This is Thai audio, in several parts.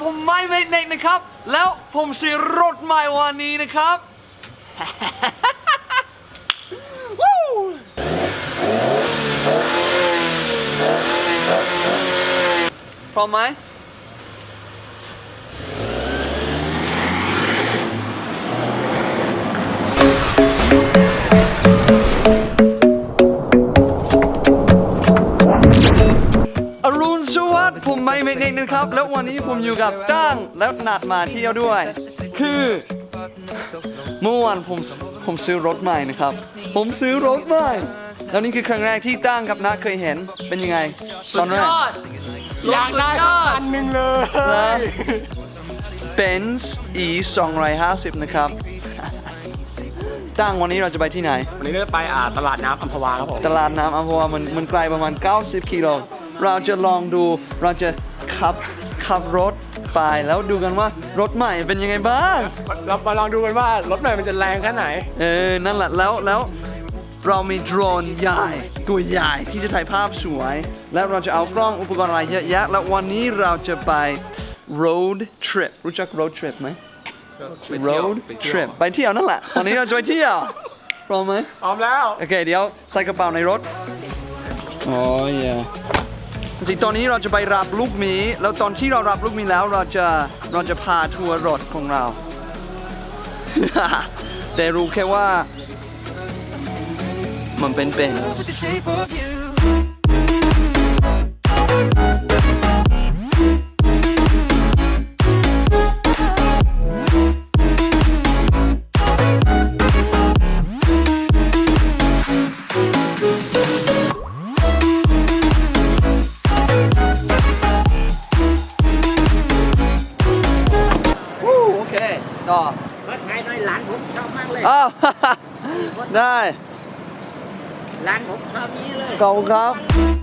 ผมไม่เมดเนกนะครับ แล้วผมซื้อรถใหม่วันนี้นะครับ พร้อมไหม ไม่เมกเนกนะครับ แล้ววันนี้ผมอยู่กับตั้งแล้วนัดมาเที่ยวด้วย คือเมื่อวานผมผมซื้อรถใหม่นะครับ ผมซื้อรถใหม่ แล้วนี่คือครั้งแรกที่ตั้งกับนัดเคยเห็นเป็นยังไง ตอนแรกอยากได้สักคันหนึ่งเลยนะ Benz E 250นะครับตั้งวันนี้เราจะไปที่ไหน วันนี้เราจะไปอ่าตลาดน้ำอัมพวาครับผม ตลาดน้ำอัมพวามันมันไกลประมาณ 90กิโล เราจะลองดูเราจะขับขับรถไปแล้วดูกันว่ารถใหม่เป็นยังไงบ้าง เรามาลองดูกันว่ารถใหม่มันจะแรงแค่ไหน เออ นั่นแหละแล้วแล้วเรามีโดรนใหญ่ตัวใหญ่ที่จะถ่ายภาพสวย แล้วเราจะเอากล้องอุปกรณ์อะไรเยอะแยะ แล้ววันนี้เราจะไป road trip รู้จัก road trip ไหม road trip ไปเที่ยวนั่นแหละ วันนี้เราจะไปเที่ยวพร้อมไหมพร้อมแล้ว โอเค เดี๋ยวใส่กระเป๋าในรถ โอ้ย สิตอนนี้เราจะไปรับลูกหมี แล้วตอนที่เรารับลูกหมีแล้วเราจะเราจะพาทัวร์รถของเรา แต่รู้แค่ว่ามันเป็นเป็น อบมากเลยอ้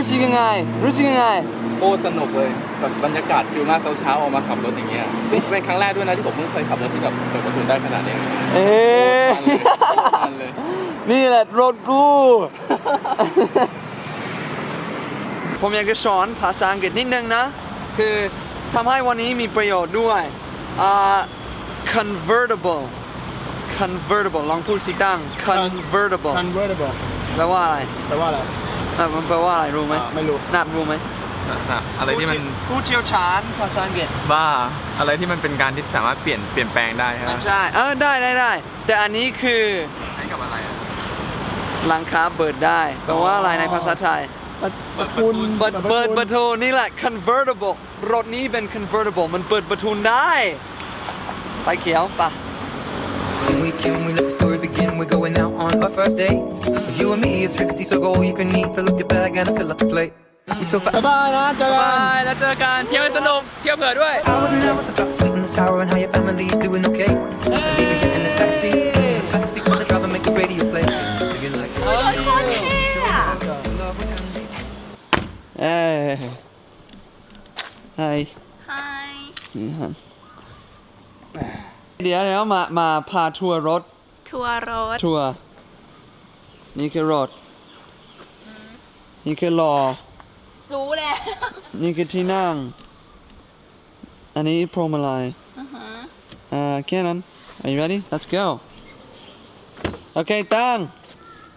รับรู้สึกยังไง รู้สึกยังไง โคตรสนุกเลยแบบบรรยากาศชิลมากเช้าๆออกมาขับรถอย่างเงี้ยเป็นครั้งแรกด้วยนะที่ผมเพิ่งเคยขับรถที่แบบเปิดประตูได้ขนาดเนี้ยเอ๊ะมันเลยนี่แหละรถกู ผมอยากจะสอนภาษาอังกฤษนิดนึงนะ คือทำให้วันนี้มีประโยชน์ด้วยอ่า convertible convertible ลองพูดสิตั้ง convertible convertible แปลว่าอะไรแปลว่าอะไร อะมันแปลว่าอะไรรู้ไหมอ่าไม่รู้ นัดรู้ไหมอะไรที่มันผู้เชี่ยวชาญภาษาอังกฤษบ้า อะไรที่มันเป็นการที่สามารถเปลี่ยนเปลี่ยนแปลงได้ใช่ไหมไม่ใช่เออได้ได้ได้แต่อันนี้คือใช้กับอะไรอะหลังคาเปิดได้แปลว่าอะไรในภาษาไทย ประทุน เปิดเปิดประตูนี่แหละ convertible รถนี้เป็น convertible มันเปิดประตูได้ ไปเขียวปะ When we can, we let the story begin. We're going out on our first date. You and me are thrifty, so go all you can eat. Fill up your bag and fill up the plate. We took for บ๊ายบายนะเจอกัน บายแล้วเจอกันเที่ยวให้สนุก เที่ยวเผื่อด้วย hours and hours about the sweet and the sour and how your family's doing okay. And even getting a taxi, kissing the backseat while the driver make the radio play. Singing like, เอ้ยไฮ Hi นี่ครับ เดี๋ยวเดี๋ยวมามาพาทัวร์รถ ทัวร์รถ ทัวร์นี่คือรถ นี่คือล้อรู้แล้วนี่คือที่นั่ง อันนี้พรหมลัยอือฮะอ่าแค่นั้น Are you ready? Let's go โอเคตั้ง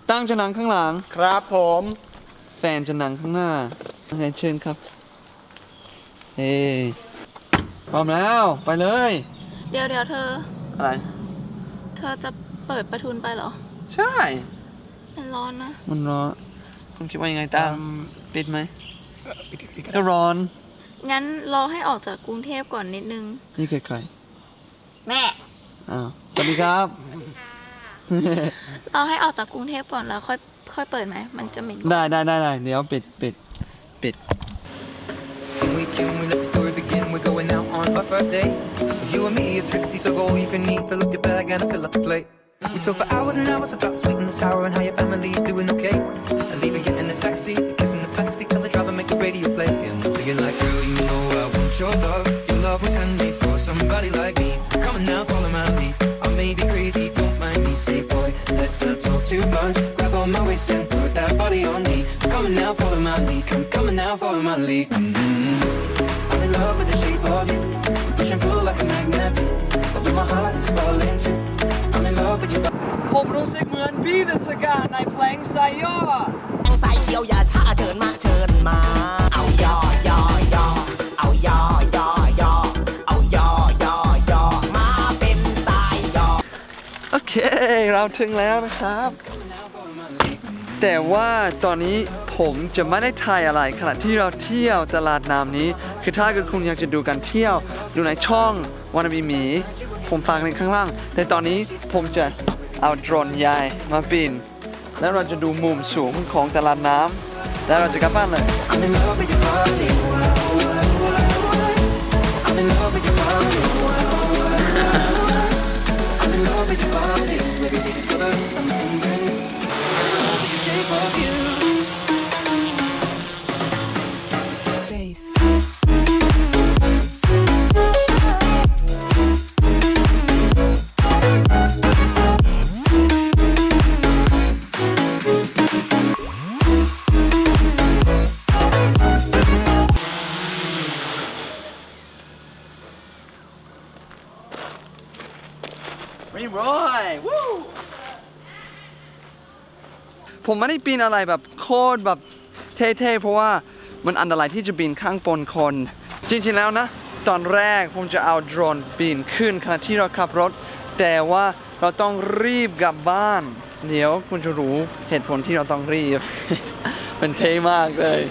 ตั้งจะนั่งข้างหลัง ครับผม แฟนจะนั่งข้างหน้าโอเคเชิญครับ เฮ้พร้อมแล้ว ไปเลย เดี๋ยวเดี๋ยวเธอ อะไร เธอจะเปิดประทุนไปเหรอ ใช่ มันร้อนนะ มันร้อนคุณคิดว่ายังไงตั้งปิดไหมก็ร้อน งั้นรอให้ออกจากกรุงเทพก่อนนิดนึง นี่คือใคร แม่ อ้าว สวัสดีครับรอให้ออกจากกรุงเทพก่อนแล้ว ค่อยค่อยเปิดไหม มันจะเหม็นได้ได้ได้ได้เดี๋ยวปิดปิดปิด When we can, we let the story begin. We're going out on our first date. You and me are thrifty, so go all you can eat. Fill up your bag and I fill up the plate. We talk for hours and hours about sweet and the sour and how your family's doing okay. I leave and even getting a taxi, kissing the backseat, tell the driver make the radio play. And singing like, girl, you know I want your love. Your love was handmade for somebody like me. Come on now, follow my lead. I may be crazy, don't mind me. Say, boy, let's not talk too much. Grab on my waist and put that body on me. Come on now, follow my lead. Come, come on now, follow my lead. Mm-hmm. I'm in love with the shape of you. ผมรู้สึกเหมือนบีเดสกาในเพลงไซย่อสายเขียวอย่าช้าเชิญมาเชิญมา เอาย่อย่อย่อเอาย่อย่อย่อเอาย่อย่อย่อมาเป็นสายย่อโอเค เราถึงแล้วนะครับ แต่ว่าตอนนี้ผมจะไม่ได้ถ่ายอะไรขณะที่เราเที่ยวตลาดน้ำนี้ คือถ้าเกิดคุณอยากจะดูการเที่ยว ดูในช่องวานาบีมี ผมฝากในข้างล่าง แต่ตอนนี้ผมจะเอาโดรนยายมาบิน แล้วเราจะดูมุมสูงของตลาดน้ำแล้วเราจะกลับบ้านเลย I'm in love with your body. I'm in love with your Ray Roy วู้ผมไม่ได้ปีนอะไรแบบโคตรแบบเท่ๆ เพราะว่ามันอันตรายที่จะบินข้างบนคน จริงๆแล้วนะ ตอนแรกผมจะเอาโดรนบินขึ้นขณะที่เราขับรถ แต่ว่าเราต้องรีบกลับบ้าน เดี๋ยวคุณจะรู้เหตุผลที่เราต้องรีบมันเท่มากเลย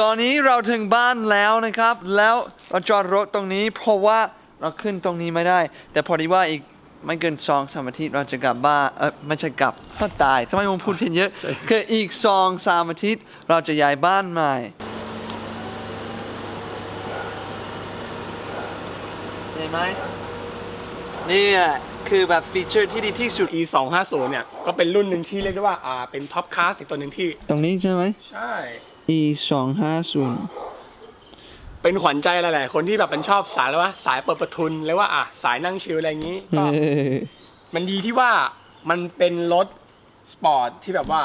ตอนนี้เราถึงบ้านแล้วนะครับ แล้วเราจอดรถตรงนี้เพราะว่าเราขึ้นตรงนี้ไม่ได้ แต่พอดีว่าอีก ไม่เกินสองสามอาทิตย์เราจะกลับบ้านเออไม่ใช่กลับก็ตายทำไมผมพูดเพี้ยนเยอะคืออีกสองสามอาทิตย์เราจะย้ายบ้านใหม่ เห็นไหมนี่แหละคือแบบฟีเจอร์ที่ดีที่สุด E 2 5 0เนี่ย ก็เป็นรุ่นหนึ่งที่เรียกได้ว่าอ่าเป็นท็อปคลาสอีกตัวหนึ่งที่ ตรงนี้ใช่ไหมใช่ e 2 5 0 เป็นขวัญใจหลายๆคนที่แบบเป็นชอบสายแล้วว่า สายเปิดประทุนหรือว่าอะสายนั่งชิลอะไรอย่างนี้ก็มันดีที่ว่ามันเป็นรถสปอร์ตที่แบบว่า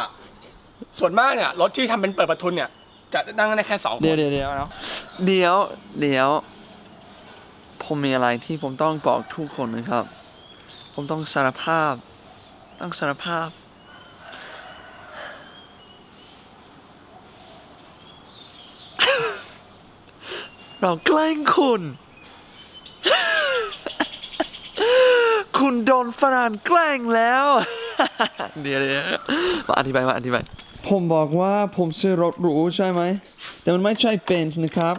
ส่วนมากเนี่ยรถที่ทำเป็นเปิดประทุนเนี่ย จะนั่งได้แค่สองคเดี๋ยวนเดี๋ยวเดี๋ยวเนาะเดี๋ยวเดี๋ยว ผมมีอะไรที่ผมต้องบอกทุกคนนะครับ ผมต้องสารภาพ ต้องสารภาพ เราแกล้งคุณ คุณโดนฝรั่งแกล้งแล้ว เดี๋ยวเดี๋ยวมาอธิบายมาอธิบาย ผมบอกว่าผมซื้อรถหรูใช่ไหม แต่มันไม่ใช่เบนซ์นะครับ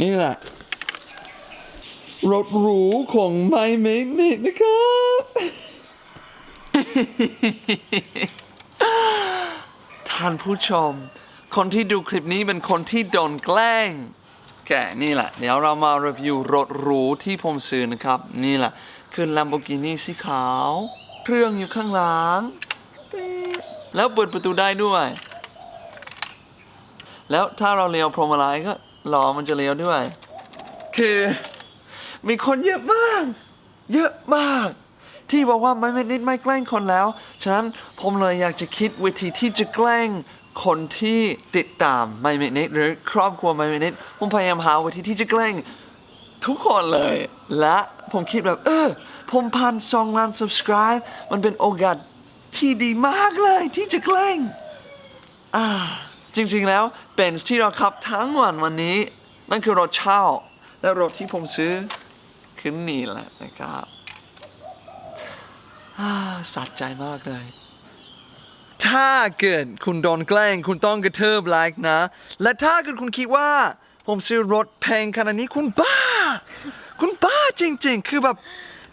นี่แหละ รถหรูของไมเมนิกนะครับ ท่านผู้ชม คนที่ดูคลิปนี้เป็นคนที่โดนแกล้ง แกนี่แหละ เดี๋ยวเรามารีวิวรถหรูที่ผมซื้อนะครับ นี่แหละ คือ Lamborghini สีขาว เครื่องอยู่ข้างหลัง แล้วเปิดประตูได้ด้วย แล้วถ้าเราเลี้ยวพรหมลายก็ล้อมันจะเลี้ยวด้วย คือมีคนเยอะมาก เยอะมาก ที่บอกว่าไม่ไม่นิดไม่แกล้งคนแล้ว ฉะนั้นผมเลยอยากจะคิดวิธีที่จะแกล้ง คนที่ติดตามไม่ไม่นิดหรือครอบครัวไม่ไม่นิดผมพยายามหาวิธีที่จะแกล้งทุกคนเลย และผมคิดแบบ เออ ผมพันสองล้าน subscribe มันเป็นโอกาสที่ดีมากเลยที่จะแกล้งอ่าจริงๆแล้วเป็นที่เราขับทั้งวันวันนี้ นั่นคือรถเช่า และรถที่ผมซื้อคือนี่แหละนะครับอ่าสะใจมากเลย ถ้าเกิดคุณโดนแกล้ง คุณต้องกระเทิบไลค์นะ และถ้าเกิดคุณคิดว่า ผมซื้อรถแพงขนาดนี้คุณบ้า คุณบ้าจริงๆ คือแบบ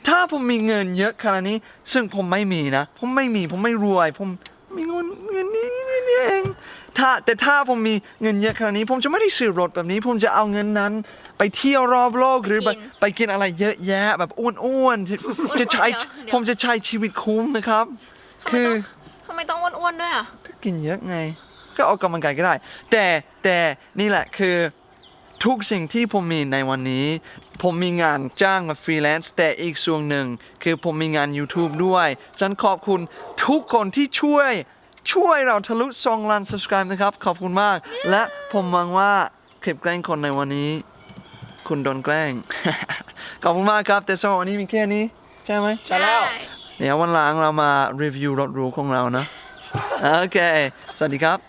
ถ้าผมมีเงินเยอะขนาดนี้ ซึ่งผมไม่มีนะ ผมไม่มีผมไม่รวย ผมมีเงินเงินนี้นี่เองถ้าแต่ถ้าผมมีเงินเยอะขนาดนี้ ผมจะไม่ได้ซื้อรถแบบนี้ ผมจะเอาเงินนั้น ไปเที่ยวรอบโลกหรือไปไปกินอะไรเยอะแยะแบบอ้วนๆจะจะใช้เดี๋ยวผมจะใช้ชีวิตคุ้มนะครับ คือ ทำไมต้องอ้วนๆด้วยอะ ก็กินเยอะไง ก็ออกกำลังกายก็ได้ แต่แต่นี่แหละคือทุกสิ่งที่ผมมีในวันนี้ ผมมีงานจ้างมาฟรีแลนซ์แต่อีกส่วนหนึ่ง คือผมมีงาน YouTube ด้วย ฉันขอบคุณทุกคนที่ช่วย ช่วยเราทะลุ2ล้าน subscribe นะครับ ขอบคุณมาก และผมหวังว่าคลิปแกล้งคนในวันนี้ คุณโดนแกล้ง ขอบคุณมากครับ แต่สำหรับวันนี้มีแค่นี้ ใช่ไหม ใช่แล้ว เดี๋ยววันหลังเรามารีวิวรถหรูของเรานะ โอเค สวัสดีครับ